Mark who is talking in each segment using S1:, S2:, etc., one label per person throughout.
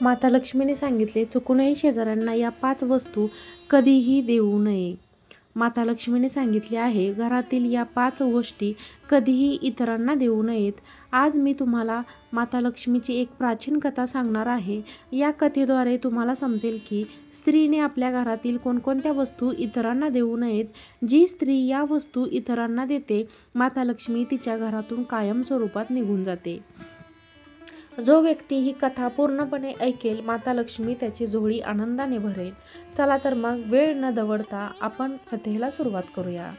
S1: माता लक्ष्मीने सांगितले चुकूनही शेजाऱ्यांना या पाच वस्तू कधीही देऊ नये. माता लक्ष्मीने सांगितले आहे घरातील या पाच गोष्टी कधीही इतरांना देऊ नयेत. आज मी तुम्हाला माता लक्ष्मीची एक प्राचीन कथा सांगणार आहे. या कथेद्वारे तुम्हाला समजेल की स्त्रीने आपल्या घरातील कोणकोणत्या वस्तू इतरांना देऊ नयेत. जी स्त्री या वस्तू इतरांना देते माता लक्ष्मी तिच्या घरातून कायम स्वरूपात निघून जाते. जो व्यक्ती ही कथा पूर्णपणे ऐकेल माता लक्ष्मी त्याची झोळी आनंदाने भरेल. चला तर मग वेळ न दवडता आपण कथेला सुरुवात करूया.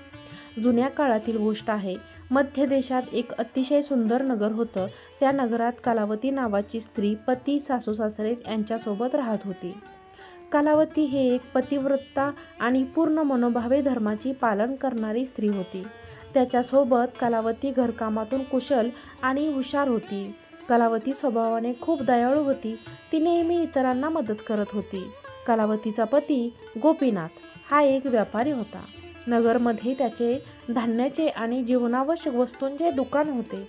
S1: जुन्या काळातील गोष्ट आहे मध्य देशात एक अतिशय सुंदर नगर होतं. त्या नगरात कलावती नावाची स्त्री पती सासू सासरे यांच्यासोबत राहत होती. कलावती हे एक पतिव्रता आणि पूर्ण मनोभावे धर्माची पालन करणारी स्त्री होती. त्याच्यासोबत कलावती घरकामातून कुशल आणि हुशार होती. कलावती स्वभावाने खूप दयाळू होती. ती नेहमी इतरांना मदत करत होती. कलावतीचा पती गोपीनाथ हा एक व्यापारी होता. नगरमध्ये त्याचे धान्याचे आणि जीवनावश्यक वस्तूंचे दुकान होते.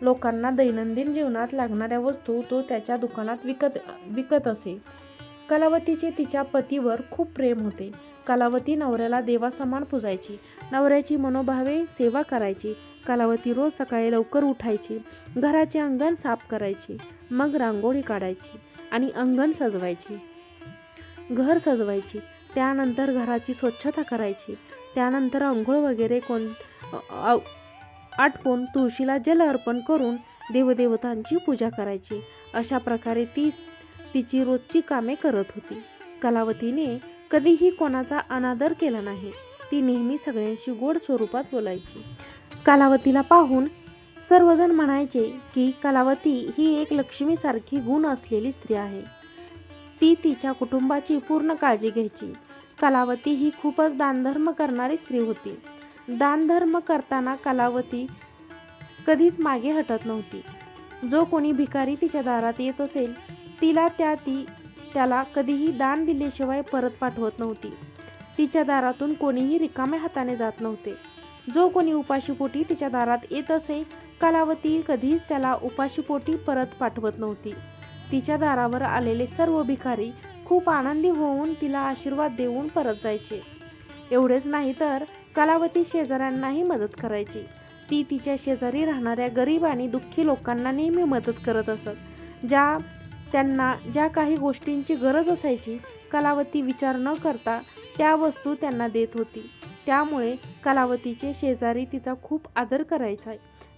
S1: लोकांना दैनंदिन जीवनात लागणाऱ्या वस्तू तो त्याच्या दुकानात विकत विकत असे. कलावतीचे तिच्या पतीवर खूप प्रेम होते. कलावती नवऱ्याला देवासमान पुजायची. नवऱ्याची मनोभावे सेवा करायची. कलावती रोज सकाळी लवकर उठायची. घराचे अंगण साफ करायची. मग रांगोळी काढायची आणि अंगण सजवायची. घर सजवायची. त्यानंतर घराची स्वच्छता करायची. त्यानंतर आंघोळ वगैरे कोण आटपून तुळशीला जल अर्पण करून देवदेवतांची पूजा करायची. अशा प्रकारे ती तिची रोजची कामे करत होती. कलावतीने कधीही कोणाचा अनादर केला नाही. ती नेहमी सगळ्यांशी गोड स्वरूपात बोलायची. कलावतीला पाहून सर्वजण म्हणायचे की कलावती ही एक लक्ष्मीसारखी गुण असलेली स्त्री आहे. ती तिच्या कुटुंबाची पूर्ण काळजी घ्यायची. कलावती ही खूपच दानधर्म करणारी स्त्री होती. दानधर्म करताना कलावती कधीच मागे हटत नव्हती. जो कोणी भिकारी तिच्या दारात येत असेल तिला त्या ती त्याला कधीही दान दिल्याशिवाय परत पाठवत नव्हती. तिच्या दारातून कोणीही रिकाम्या हाताने जात नव्हते. जो कोणी उपाशीपोटी तिच्या दारात येत असे कलावती कधीच त्याला उपाशीपोटी परत पाठवत नव्हती. तिच्या दारावर आलेले सर्व भिकारी खूप आनंदी होऊन तिला आशीर्वाद देऊन परत जायचे. एवढेच नाही तर कलावती शेजाऱ्यांनाही मदत करायची. ती तिच्या शेजारी राहणाऱ्या गरीब आणि दुःखी लोकांना नेहमी मदत करत असत ज्या त्यांना ज्या काही गोष्टींची गरज असायची कलावती विचार न करता त्या वस्तू त्यांना देत होती. त्यामुळे कलावतीचे शेजारी तिचा खूप आदर करायचा.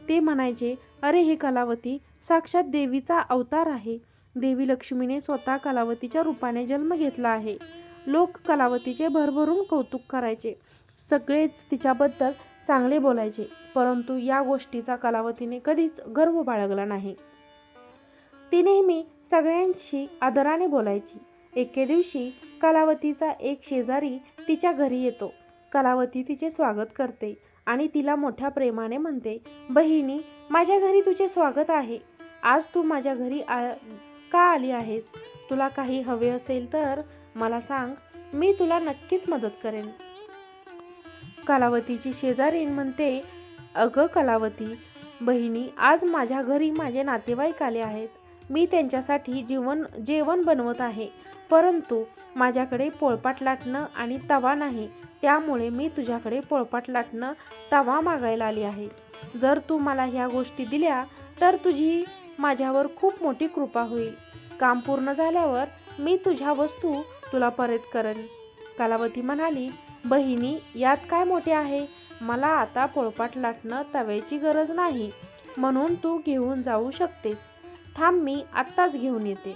S1: ते म्हणायचे अरे हे कलावती साक्षात देवीचा अवतार आहे. देवी लक्ष्मीने स्वतः कलावतीच्या रूपाने जन्म घेतला आहे. लोक कलावतीचे भरभरून कौतुक करायचे. सगळेच तिच्याबद्दल चांगले बोलायचे. परंतु या गोष्टीचा कलावतीने कधीच गर्व बाळगला नाही. ती नेहमी सगळ्यांशी आदराने बोलायची. एके दिवशी कलावतीचा एक शेजारी तिच्या घरी येतो. कलावती तिचे स्वागत करते आणि तिला मोठ्या प्रेमाने म्हणते बहिणी माझ्या घरी तुझे स्वागत आहे. आज तू माझ्या घरी आ का आली आहेस? तुला काही हवे असेल तर मला सांग. मी तुला नक्कीच मदत करेन. कलावतीची शेजारीण म्हणते अगं कलावती बहिणी आज माझ्या घरी माझे नातेवाईक आले आहेत. मी त्यांच्यासाठी जीवन जेवण बनवत आहे. परंतु माझ्याकडे पोळपाट लाटणं आणि तवा नाही त्यामुळे मी तुझ्याकडे पोळपाट लाटणं तवा मागायला आली आहे. जर तू मला ह्या गोष्टी दिल्या तर तुझी माझ्यावर खूप मोठी कृपा होईल. काम पूर्ण झाल्यावर मी तुझ्या वस्तू तुला परत करेन. कलावती म्हणाली बहिणी यात काय मोठे आहे? मला आता पोळपाट लाटणं तव्याची गरज नाही. म्हणून तू घेऊन जाऊ शकतेस. थांब मी आत्ताच घेऊन येते.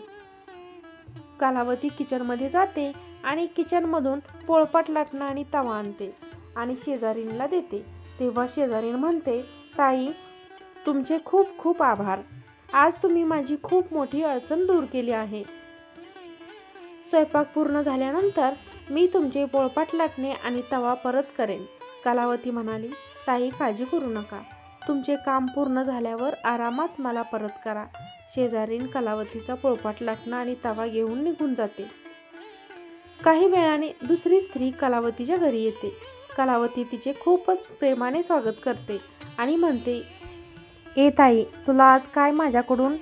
S1: कलावती किचनमध्ये जाते आणि किचनमधून पोळपाट लाटणं आणि तवा आणते आणि शेजारीणला देते. तेव्हा शेजारीण म्हणते ताई तुमचे खूप खूप आभार. आज तुम्ही माझी खूप मोठी अडचण दूर केली आहे. स्वयंपाक पूर्ण झाल्यानंतर मी तुमचे पोळपाट लाटणे आणि तवा परत करेन. कलावती म्हणाली ताई काळजी करू नका. तुमचे काम पूर्ण झाल्यावर आरामात मला परत करा. शेजारीन कलावतीचा पोळपाट लाटणं आणि तवा घेऊन निघून जाते. काही वेळाने दुसरी स्त्री कलावतीच्या घरी येते. कलावती तिचे खूपच प्रेमाने स्वागत करते आणि म्हणते ए ताई तुला आज काय माझ्याकडून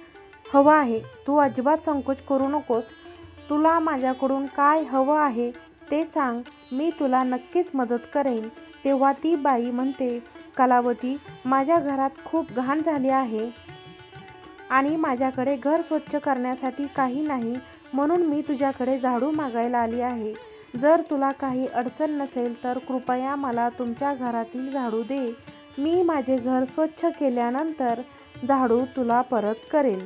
S1: हवं आहे? तू अजिबात संकोच करू नकोस. तुला माझ्याकडून काय हवं आहे ते सांग. मी तुला नक्कीच मदत करेन. तेव्हा ती बाई म्हणते कलावती माझ्या घरात खूप घाण झाली आहे. आणि माझ्याकडे घर स्वच्छ करण्यासाठी काही नाही म्हणून मी तुझ्याकडे झाडू मागायला आली आहे. जर तुला काही अडचण नसेल तर कृपया मला तुमच्या घरातील झाडू दे. मी माझे घर स्वच्छ केल्यानंतर झाडू तुला परत करेन.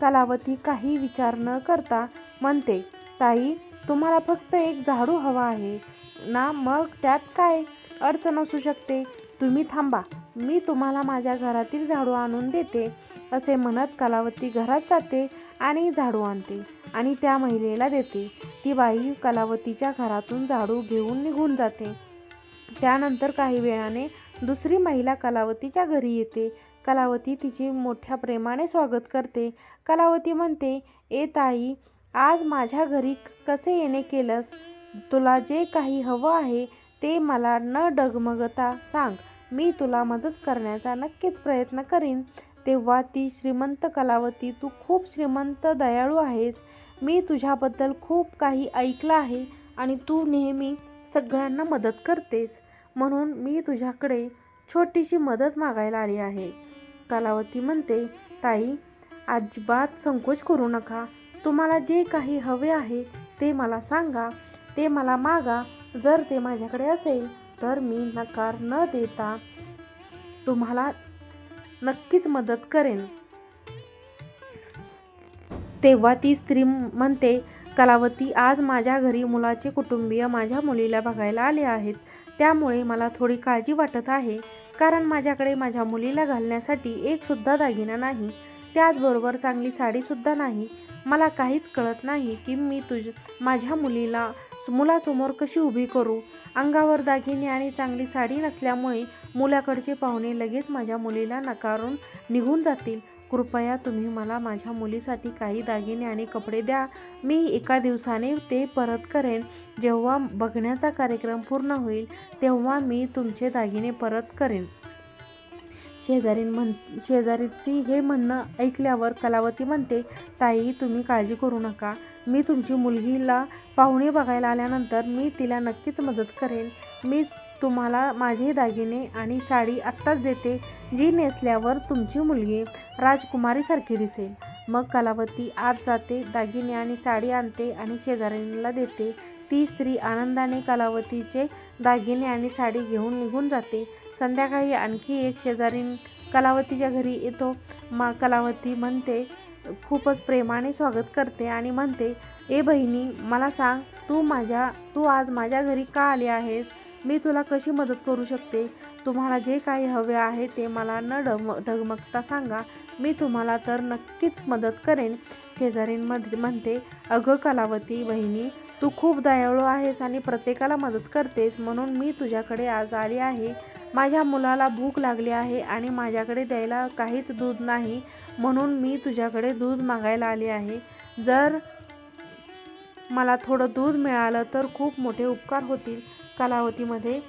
S1: कलावती काही विचार न करता म्हणते ताई तुम्हाला फक्त एक झाडू हवा आहे. ना मग त्यात काय अडचण असू शकते? तुम्ही थांबा. मी तुम्हाला माझ्या घरातील झाडू आणून देते असे म्हणत कलावती घरात जाते आणि झाडू आणते आणि त्या महिलेला देते. ती बाई कलावतीच्या घरातून झाडू घेऊन निघून जाते. त्यानंतर काही वेळाने दुसरी महिला कलावतीच्या घरी येते. कलावती तिचे मोठ्या प्रेमाने स्वागत करते. कलावती म्हणते ए ताई आज माझ्या घरी कसे येणे केलंस? तुला जे काही हवं आहे ते मला न डगमगता सांग मी तुला मदत करण्याचा नक्कीच प्रयत्न करीन. तेव्हा ती श्रीमंत कलावती तू खूप श्रीमंत दयाळू आहेस. मी तुझ्याबद्दल खूप काही ऐकलं आहे आणि तू नेहमी सगळ्यांना मदत करतेस. म्हणून मी तुझ्याकडे छोटीशी मदत मागायला आली आहे. कलावती म्हणते ताई अजिबात संकोच करू नका. तुम्हाला जे काही हवे आहे ते मला सांगा. ते मला मागा. जर ते माझ्याकडे असेल तर मी नकार न देता तुम्हाला नक्कीच मदत करेन. तेव्हा ती स्त्री म्हणते कलावती आज माझ्या घरी मुलाचे कुटुंबीय माझ्या मुलीला बघायला आले आहेत. त्यामुळे मला थोडी काळजी वाटत आहे कारण माझ्याकडे माझ्या मुलीला घालण्यासाठी एकसुद्धा दागिना नाही. त्याचबरोबर चांगली साडीसुद्धा नाही. मला काहीच कळत नाही की मी तुझ माझ्या मुलीला मुलासमोर कशी उभी करू? अंगावर दागिने आणि चांगली साडी नसल्यामुळे मुलाकडचे पाहुणे लगेच माझ्या मुलीला नकारून निघून जातील. कृपया तुम्ही मला माझ्या मुलीसाठी काही दागिने आणि कपडे द्या. मी एका दिवसाने ते परत करेन. जेव्हा बघण्याचा कार्यक्रम पूर्ण होईल तेव्हा मी तुमचे दागिने परत करेन. शेजारी म्हण शेजारीची हे म्हणणं ऐकल्यावर कलावती म्हणते ताई तुम्ही काळजी करू नका. मी तुमची मुलगीला पाहुणे बघायला आल्यानंतर मी तिला नक्कीच मदत करेन. मी तुम्हाला माझे दागिने आणि साडी आत्ताच देते जी नेसल्यावर तुमची मुलगी राजकुमारीसारखी दिसेल. मग कलावती आत जाते दागिने आणि साडी आणते आणि शेजाऱ्यांना देते. ती स्त्री आनंदाने कलावतीचे दागिने आणि साडी घेऊन निघून जाते. संध्याकाळी आणखी एक शेजारीन कलावतीच्या घरी येतो. मा कलावती म्हणते खूपच प्रेमाने स्वागत करते आणि म्हणते ए बहिणी मला सांग तू माझ्या तू आज माझ्या घरी का आली आहेस? मी तुला कशी मदत करू शकते? तुम्हाला जे काही हवे आहे ते मला न डग ढगमगता सांगा. मी तुम्हाला तर नक्कीच मदत करेन. शेजारींमध्ये म्हणते अगं कलावती बहिणी तू खूप दयाळू आहेस आणि प्रत्येकाला मदत करतेस. म्हणून मी तुझ्याकडे आज आली आहे. माझ्या मुलाला भूक लागली आहे आणि माझ्याकडे द्यायला काहीच दूध नाही. म्हणून मी तुझ्याकडे दूध मागायला आली आहे. जर मला थोडं दूध मिळालं तर खूप मोठे उपकार होतील. कालावतीमध्ये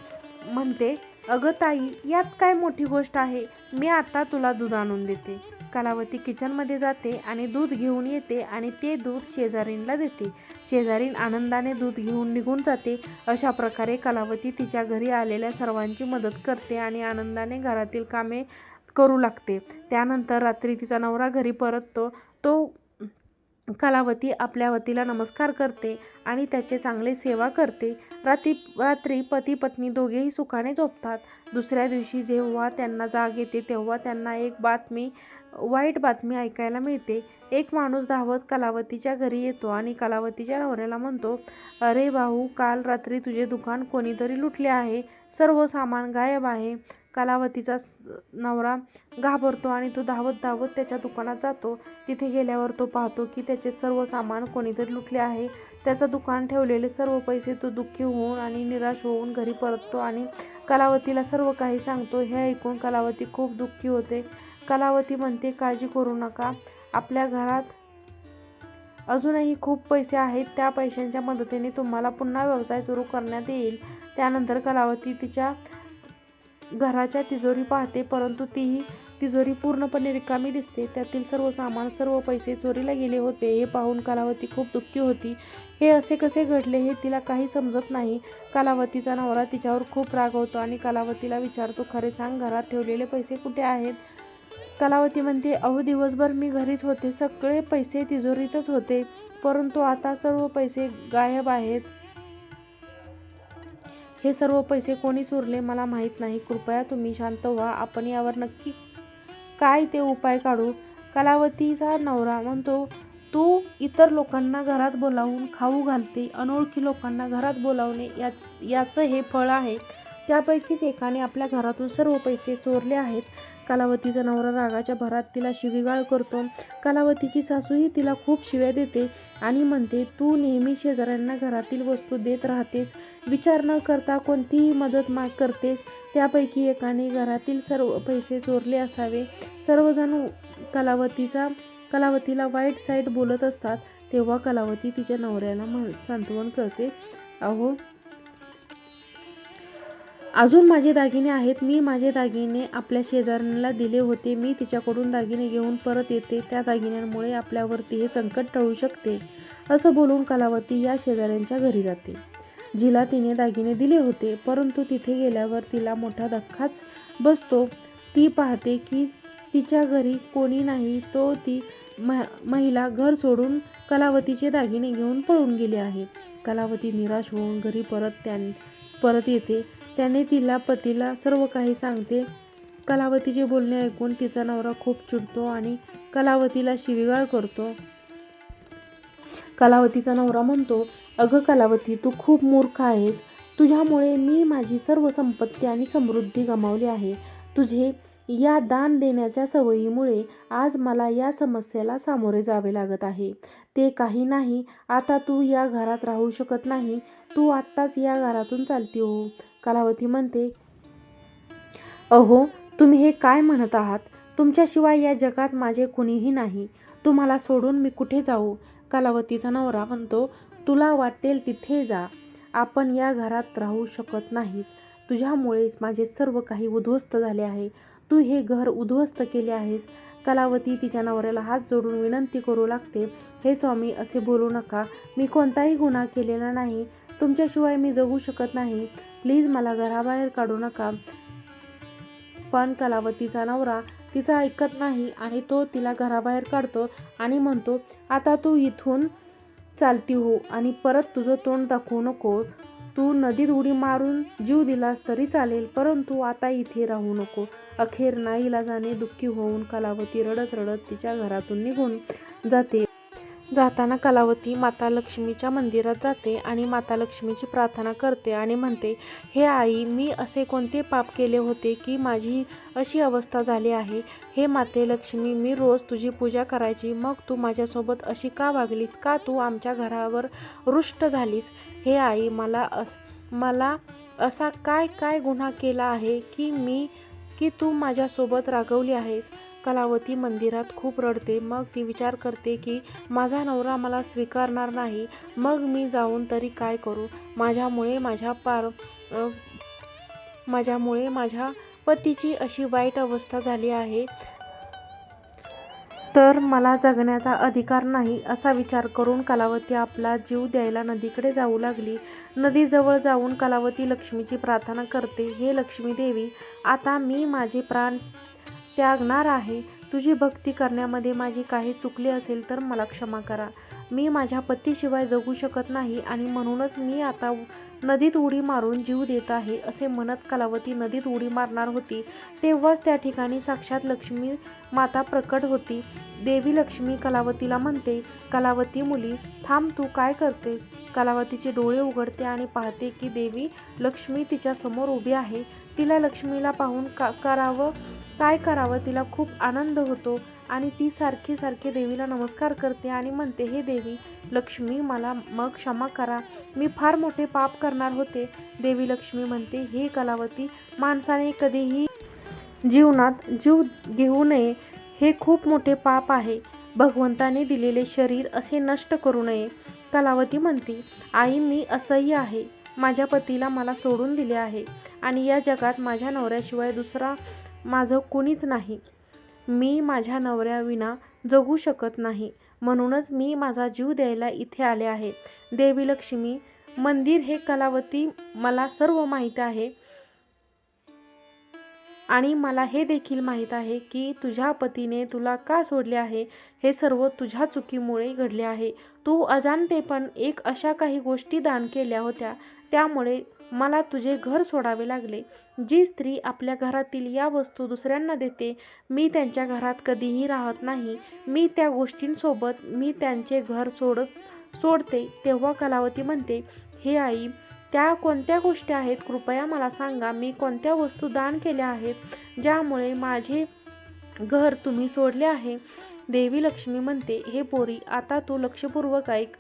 S1: म्हणते अगं ताई यात काय मोठी गोष्ट आहे? मी आता तुला दूध आणून देते. कलावती किचनमध्ये जाते आणि दूध घेऊन येते आणि ते दूध शेजारींला देते. शेजारीण आनंदाने दूध घेऊन निघून जाते. अशा प्रकारे कलावती तिच्या घरी आलेल्या सर्वांची मदत करते आणि आनंदाने घरातील कामे करू लागते. त्यानंतर रात्री तिचा नवरा घरी परततो. तो कलावती आपल्या वतीला नमस्कार करते आणि त्याचे चांगले सेवा करते. रात्री रात्री पती पत्नी दोघेही सुखाने झोपतात. दुसऱ्या दिवशी जेव्हा त्यांना जाग येते तेव्हा त्यांना एक बातमी वाईट बातमी ऐकायला मिळते. एक माणूस धावत कलावतीच्या घरी येतो आणि कलावतीच्या नवऱ्याला म्हणतो अरे भाऊ काल रात्री तुझे दुकान कोणीतरी लुटले आहे. सर्व सामान गायब आहे. कलावतीचा नवरा घाबरतो आणि तो धावत धावत त्याच्या दुकानात जातो. तिथे गेल्यावर तो पाहतो की त्याचे सर्व सामान कोणीतरी लुटले आहे. त्याचं दुकान ठेवलेले सर्व पैसे तो दुःखी होऊन आणि निराश होऊन घरी परततो आणि कलावतीला सर्व काही सांगतो. हे ऐकून कलावती खूप दुःखी होते. कलावती म्हणते काळजी करू नका. आपल्या घरात अजूनही खूप पैसे आहेत. त्या पैशांच्या मदतीने तुम्हाला पुन्हा व्यवसाय सुरू करण्यात येईल. त्यानंतर कलावती तिच्या घराच्या तिजोरी पाहते परंतु तीही तिजोरी पूर्णपणे रिकामी दिसते. त्यातील सर्व सामान सर्व पैसे चोरीला गेले होते हे पाहून कलावती खूप दुःखी होती. हे असे कसे घडले हे तिला काही समजत नाही. कलावतीचा नवरा तिच्यावर खूप रागवतो आणि कलावतीला विचारतो खरे सांग घरात ठेवलेले पैसे कुठे आहेत? कलावती म्हणते अहो दिवसभर मी घरीच होते. सगळे पैसे तिजोरीतच होते. परंतु आता सर्व पैसे गायब आहेत. हे सर्व पैसे कोणी चोरले मला माहीत नाही. कृपया तुम्ही शांत व्हा. आपण यावर नक्की काय ते उपाय काढू? कलावतीचा नवरा म्हणतो तू इतर लोकांना घरात बोलावून खाऊ घालते. अनोळखी लोकांना घरात बोलावणे याच याचं हे फळ आहे. त्यापैकीच एकाने आपल्या घरातून सर्व पैसे चोरले आहेत. कलावतीचा नवरा रागाच्या भरात तिला शिवीगाळ करतो. कलावतीची सासूही तिला खूप शिव्या देते आणि म्हणते तू नेहमी शेजाऱ्यांना घरातील वस्तू देत राहतेस. विचार न करता कोणतीही मदत माग करतेस त्यापैकी एकाने घरातील सर्व पैसे चोरले असावे. सर्वजण कलावतीचा कलावतीला वाईट साईट बोलत असतात. तेव्हा कलावती तिच्या नवऱ्याला म्हण सांत्वन करते अहो अजून माझे दागिने आहेत. मी माझे दागिने आपल्या शेजाऱ्यांना दिले होते. मी तिच्याकडून दागिने घेऊन परत येते. त्या दागिन्यांमुळे आपल्यावरती हे संकट टळू शकते असं बोलून कलावती या शेजाऱ्यांच्या घरी जाते. जिला तिने दागिने दिले होते परंतु तिथे गेल्यावर तिला मोठा धक्काच बसतो. ती पाहते की तिच्या घरी कोणी नाही तो ती मह महिला घर सोडून कलावतीचे दागिने घेऊन पळून गेली आहे. कलावती निराश होऊन घरी परत त्यां परत येते. त्याने तिला पतीला सर्व काही सांगते. कलावतीचे बोलणे ऐकून तिचा नवरा खूप चिडतो आणि कलावतीला शिवीगाळ करतो. कलावतीचा नवरा म्हणतो अगं कलावती तू खूप मूर्ख आहेस. तुझ्यामुळे मी माझी सर्व संपत्ती आणि समृद्धी गमावली आहे. तुझे या दान देण्याच्या सवयीमुळे आज मला या समस्येला सामोरे जावे लागत आहे. ते काही नाही. आता तू या घरात राहू शकत नाही. तू आत्ताच या घरातून चालती हो. कलावती म्हणते अहो तुम्ही हे काय म्हणत आहात? तुमच्याशिवाय या जगात माझे कुणीही नाही. तुम्हाला सोडून मी कुठे जाऊ? कलावतीचा नवरा म्हणतो तुला वाटेल तिथे जा. आपण या घरात राहू शकत नाहीस. तुझ्यामुळेच माझे सर्व काही उद्ध्वस्त झाले आहे. तू हे घर उद्ध्वस्त केले आहेस. कलावती तिच्या नवऱ्याला हात जोडून विनंती करू लागते. हे स्वामी असे बोलू नका. मी कोणताही गुन्हा केलेला नाही. तुमच्याशिवाय मी जगू शकत नाही. प्लीज मला घराबाहेर काढू नका पण कलावतीचा नवरा तिचा ऐकत नाही आणि तो तिला घराबाहेर काढतो आणि म्हणतो आता तू इथून चालती हो आणि परत तुझं तोंड दाखवू नको. तू नदीत उडी मारून जीव दिलास तरी चालेल परंतु आता इथे राहू नको. अखेर नाईलाजाने दुःखी होऊन कलावती रडत रडत तिच्या घरातून निघून जाते. जाताना कलावती माता लक्ष्मीच्या मंदिरात जाते आणि माता लक्ष्मीची प्रार्थना करते आणि म्हणते हे आई मी असे कोणते पाप केले होते की माझी अशी अवस्था झाली आहे? हे माते लक्ष्मी मी रोज तुझी पूजा करायची. मग तू माझ्यासोबत अशी का वागलीस? का तू आमच्या घरावर रुष्ट झालीस? हे आई मला अस मला असा काय काय गुन्हा केला आहे की मी की तू माझ्यासोबत रागवली आहेस? कलावती मंदिरात खूप रडते. मग ती विचार करते की माझा नवरा मला स्वीकारणार नाही. मग मी जाऊन तरी काय करू? माझ्यामुळे माझ्या पार माझ्यामुळे माझ्या पतीची अशी वाईट अवस्था झाली आहे. तर मला जगण्याचा अधिकार नाही असा विचार करून कलावती आपला जीव द्यायला नदीकडे जाऊ लागली. नदीजवळ जाऊन कलावती लक्ष्मीची प्रार्थना करते. हे लक्ष्मी देवी आता मी माझे प्राण त्यागणार आहे. तुझी भक्ती करण्यामध्ये माझी काही चुकली असेल तर मला क्षमा करा. मी माझ्या पतीशिवाय जगू शकत नाही आणि म्हणूनच मी आता नदीत उडी मारून जीव देत आहे असे म्हणत कलावती नदीत उडी मारणार होती. तेव्हाच त्या ठिकाणी साक्षात लक्ष्मी माता प्रकट होती. देवी लक्ष्मी कलावतीला म्हणते कलावती मुली थांब तू काय करतेस कलावतीचे डोळे उघडते आणि पाहते की देवी लक्ष्मी तिच्यासमोर उभी आहे. तिला लक्ष्मीला पाहून का करावं काय करावं तिला खूप आनंद होतो आणि ती सारखी सारखी देवीला नमस्कार करते आणि म्हणते हे देवी लक्ष्मी मला मग क्षमा करा. मी फार मोठे पाप करणार होते. देवी लक्ष्मी म्हणते हे कलावती माणसाने कधीही जीवनात जीव घेऊ नये. हे खूप मोठे पाप आहे. भगवंताने दिलेले शरीर असे नष्ट करू नये. कलावती म्हणते आई मी असह्य आहे. माझ्या पतीला मला सोडून दिले आहे आणि या जगात माझ्या नवऱ्याशिवाय दुसरा माझं कुणीच नाही. मी माझ्या नवऱ्याविना जगू शकत नाही. म्हणूनच मी माझा जीव द्यायला इथे आले आहे. देवी लक्ष्मी मंदिर हे कलावती मला सर्व माहीत आहे. आणि मला हे देखील माहीत आहे की तुझ्या पतीने तुला का सोडले आहे? हे सर्व तुझ्या चुकीमुळे घडले आहे. तू अजाणतेपण एक अशा काही गोष्टी दान केल्या होत्या. त्यामुळे मला तुझे घर सोडावे लागले. जी स्त्री आपल्या घरातील या वस्तू दुसऱ्यांना देते मी त्यांच्या घरात कधीही राहत नाही. मी त्या गोष्टींसोबत मी त्यांचे घर सोडत सोडते तेव्हा कलावती म्हणते हे आई त्या कोणत्या गोष्टी आहेत? कृपया मला सांगा मी कोणत्या वस्तू दान केल्या आहेत ज्यामुळे माझे घर तुम्ही सोडले आहे? देवी लक्ष्मी म्हणते हे पोरी आता तू लक्षपूर्वक ऐक.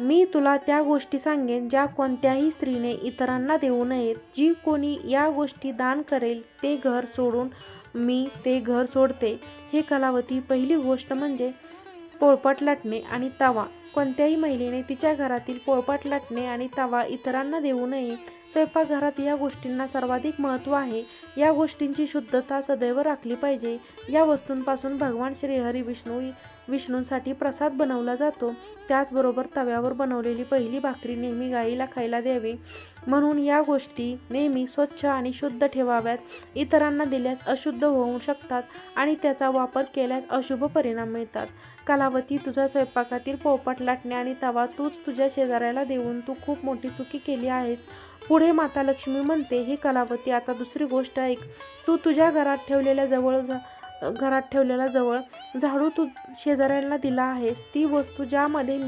S1: मी तुला त्या गोष्टी सांगेन ज्या कोणत्याही स्त्रीने इतरांना देऊ नयेत. जी कोणी या गोष्टी दान करेल ते घर सोडून मी ते घर सोडते. हे कलावती पहिली गोष्ट म्हणजे पोळपाट लाटणे आणि तवा. कोणत्याही महिलेने तिच्या घरातील पोळपाट लाटणे आणि तवा इतरांना देऊ नये. स्वयंपाकघरात या गोष्टींना सर्वाधिक महत्त्व आहे. या गोष्टींची शुद्धता सदैव राखली पाहिजे. या वस्तूंपासून भगवान श्रीहरी विष्णू विष्णूंसाठी प्रसाद बनवला जातो. त्याचबरोबर तव्यावर बनवलेली पहिली भाकरी नेहमी गाईला खायला द्यावी. म्हणून या गोष्टी नेहमी स्वच्छ आणि शुद्ध ठेवाव्यात. इतरांना दिल्यास अशुद्ध होऊ शकतात आणि त्याचा वापर केल्यास अशुभ परिणाम मिळतात. कालावती तुझ्या स्वयंपाकातील पोळपाट लाटणे आणि तवा तूच तुझ्या शेजाऱ्याला देऊन तू खूप मोठी चुकी केली आहेस. पुढे माता लक्ष्मी म्हणते हे कलावती आता दुसरी गोष्ट ऐक. तू तुझ्या घरात ठेवलेल्या जवळ जा- घरात ठेवलेला जवळ झाडू तू शेजाऱ्यांना दिला आहेस. ती वस्तू ज्यामध्ये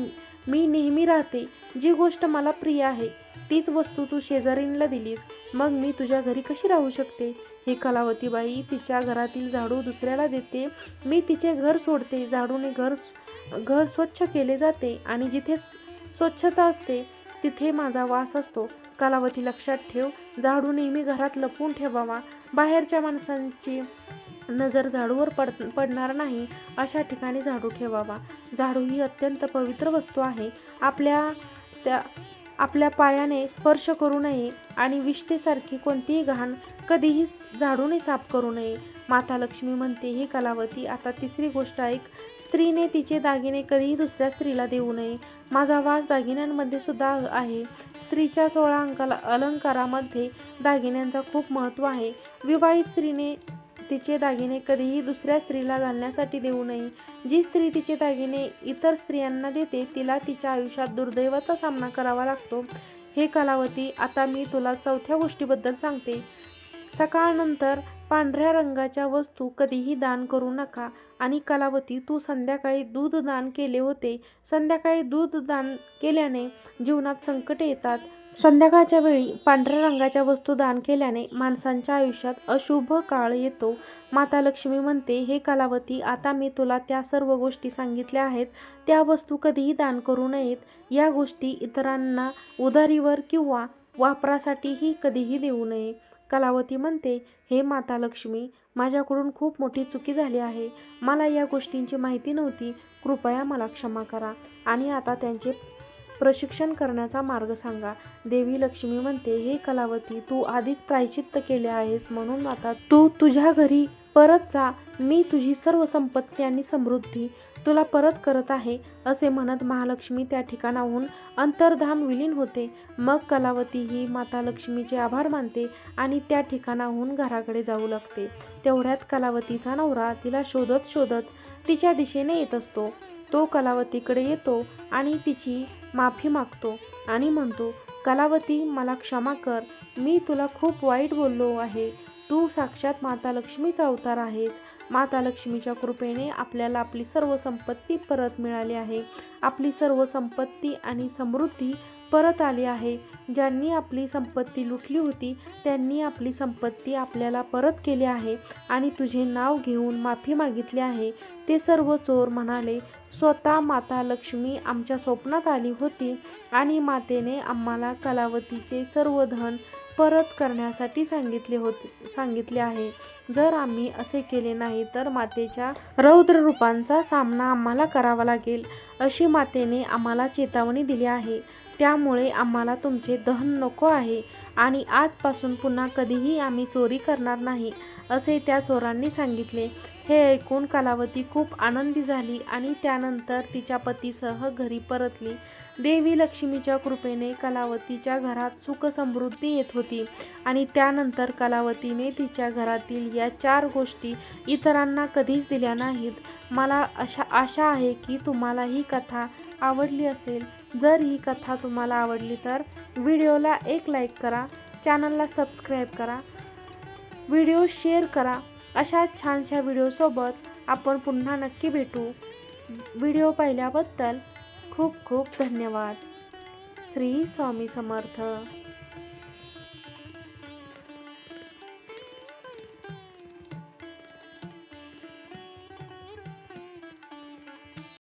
S1: मी नेहमी राहते जी गोष्ट मला प्रिय आहे तीच वस्तू तू शेजारीणला दिलीस मग मी तुझ्या घरी कशी राहू शकते? ही कलावती बाई तिच्या घरातील झाडू दुसऱ्याला देते मी तिचे घर सोडते झाडूने घर घर स्वच्छ केले जाते आणि जिथे स्वच्छता असते तिथे माझा वास असतो. कलावती लक्षात ठेव झाडू नेहमी घरात लपवून ठेवावा. बाहेरच्या माणसांची नजर झाडूवर पड पडणार नाही अशा ठिकाणी झाडू ठेवावा. झाडू ही अत्यंत पवित्र वस्तू आहे. आपल्या त्या आपल्या पायाने स्पर्श करू नये आणि विष्ठेसारखी कोणतीही घाण कधीही झाडूने साफ करू नये. माता लक्ष्मी म्हणते ही कलावती आता तिसरी गोष्ट ऐक. स्त्रीने तिचे दागिने कधीही दुसऱ्या स्त्रीला देऊ नये. माझा वास दागिन्यांमध्ये सुद्धा आहे. स्त्रीच्या सोळा अंकाला अलंकारामध्ये दागिन्यांचा खूप महत्त्व आहे. विवाहित स्त्रीने तिचे दागिने कधीही दुसऱ्या स्त्रीला घालण्यासाठी देऊ नये. जी स्त्री तिचे दागिने इतर स्त्रियांना देते तिला तिच्या आयुष्यात दुर्दैवाचा सामना करावा लागतो. हे कलावती आता मी तुला चौथ्या गोष्टीबद्दल सांगते. सकाळनंतर पांढऱ्या रंगाच्या वस्तू कधीही दान करू नका. आणि कलावती तू संध्याकाळी दूध दान केले होते. संध्याकाळी दूध दान केल्याने जीवनात संकटे येतात. संध्याकाळच्या वेळी पांढऱ्या रंगाच्या वस्तू दान केल्याने माणसांच्या आयुष्यात अशुभ काळ येतो. माता लक्ष्मी म्हणते हे कलावती आता मी तुला त्या सर्व गोष्टी सांगितल्या आहेत. त्या वस्तू कधीही दान करू नयेत. या गोष्टी इतरांना उधारीवर किंवा वापरासाठीही कधीही देऊ नये. कलावती म्हणते हे माता लक्ष्मी माझ्याकडून खूप मोठी चुकी झाली आहे. मला या गोष्टींची माहिती नव्हती. कृपया मला क्षमा करा आणि आता त्यांचे प्रशिक्षण करण्याचा मार्ग सांगा. देवी लक्ष्मी म्हणते हे कलावती तू आधीच प्रायचित्त केले आहेस म्हणून आता तू तुझ्या घरी परत जा. मी तुझी सर्व संपत्ती आणि समृद्धी तुला परत करत आहे असे म्हणत महालक्ष्मी त्या ठिकाणाहून अंतर्धाम विलीन होते. मग कलावती ही माता लक्ष्मीचे आभार मानते आणि त्या ठिकाणाहून घराकडे जाऊ लागते. तेवढ्यात कलावतीचा नवरा तिला शोधत शोधत तिच्या दिशेने येत असतो. तो कलावतीकडे येतो आणि तिची माफी मागतो आणि म्हणतो कलावती मला क्षमा कर. मी तुला खूप वाईट बोललो आहे. तू साक्षात माता लक्ष्मीचा अवतार आहेस. माता लक्ष्मीच्या कृपेने आपल्याला आपली सर्व संपत्ती परत मिळाली आहे. आपली सर्व संपत्ती आणि समृद्धी परत आली आहे. ज्यांनी आपली संपत्ती लुटली होती त्यांनी आपली संपत्ती आपल्याला परत केली आहे आणि तुझे नाव घेऊन माफी मागितली आहे. ते सर्व चोर म्हणाले स्वतः माता लक्ष्मी आमच्या स्वप्नात आली होती आणि मातेने आम्हाला कलावतीचे सर्व धन परत करण्यासाठी सांगितले होते सांगितले आहे. जर आम्ही असे केले नाही तर मातेच्या रौद्र रूपांचा सामना आम्हाला करावा लागेल अशी मातेने आम्हाला चेतावणी दिली आहे. त्यामुळे आम्हाला तुमचे दहन नको आहे आणि आजपासून पुन्हा कधीही आम्ही चोरी करणार नाही असे त्या चोरांनी सांगितले. हे ऐकून कलावती खूप आनंदी झाली आणि त्यानंतर तिच्या पतीसह घरी परतली. देवी लक्ष्मीच्या कृपेने कलावतीच्या घरात सुख समृद्धी येत होती आणि त्यानंतर कलावतीने तिच्या घरातील या चार गोष्टी इतरांना कधीच दिल्या नाहीत. मला अशा आशा आहे की तुम्हाला ही कथा आवडली असेल. जर ही कथा तुम्हाला आवडली तर व्हिडिओला एक लाईक करा चॅनलला सबस्क्राईब करा व्हिडिओ शेअर करा. अशा छानशा व्हिडिओसोबत आपण पुन्हा नक्की भेटू. व्हिडिओ पाहिल्याबद्दल खूप खूप धन्यवाद. श्री स्वामी समर्थ.